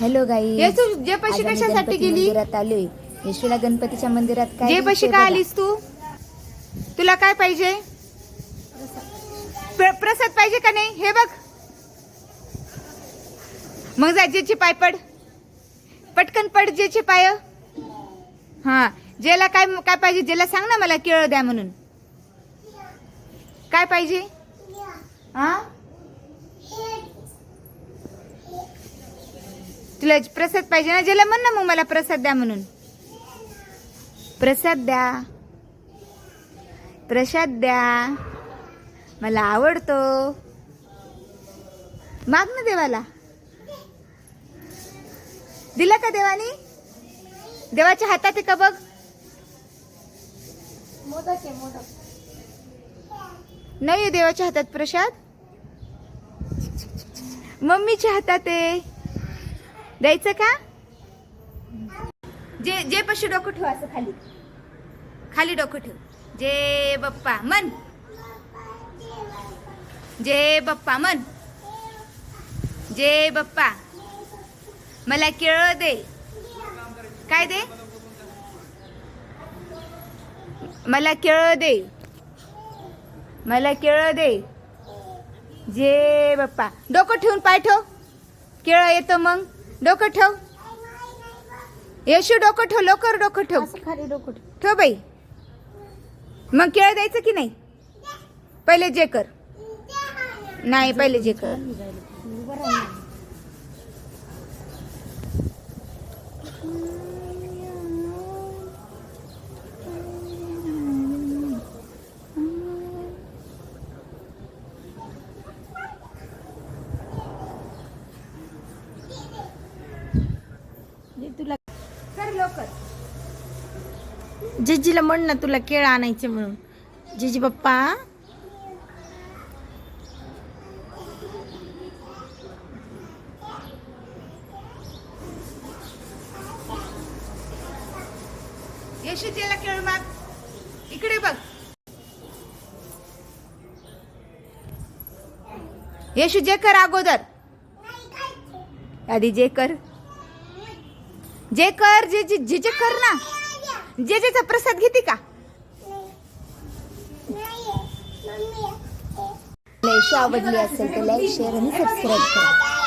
Hello गाई येसू जे पैसे कशासाठी गेली? मंदिरात आलोय. येशूला गणपतीच्या मंदिरात काय जे पैसे दिसतंय का बघा. आलीस तू? तुला काय पाहिजे? प्र- प्रसाद पाहिजे का नाही? हे बघ. मग जा जेची पाय पड. पटकन पड जेचे पाय. हा जेला काय काय पाहिजे? जेला सांग ना मला केळ द्या म्हणून. काय पाहिजे? हा? तुला प्रसाद पाहिजे ना? जेला म्हण ना मग मला प्रसाद द्या म्हणून. प्रसाद द्या. प्रसाद द्या. मला आवडतो. माग ना देवाला. दिला का देवानी? देवाच्या हातात आहे का बघ? नाही देवाच्या हातात प्रसाद. मम्मीच्या हातात आहे. द्यायचं का? जे जे पशी डोकं ठेव असं खाली. खाली डोकं ठेव. जे बप्पा मन. जे बप्पा मन. जे बप्पा मला केळ दे. काय दे? मला केळ दे. मला केळ दे. जे बप्पा. डोकं ठेवून पाय ठेव. केळ येतं मग. डोकं ठेव. यशू डोकं ठेव लवकर डोकं ठेव. असं खाली डोकं ठेव. बाई. मग केळ द्यायचं की नाही? पहिले जे कर. नाही पहिले जे कर. लवकर. जिजीला म्हण ना तुला केळ आणायचे म्हणून. जिजी बाप्पा येशू जेला केळ माग. इकडे बघ. येशू जे कर अगोदर. आधी जे कर. जे कर जे जे जे जे कर ना. जे जेचा प्रसाद घेते का? आवडली असेल तर लाईक शेअर आणि सबस्क्राईब करा.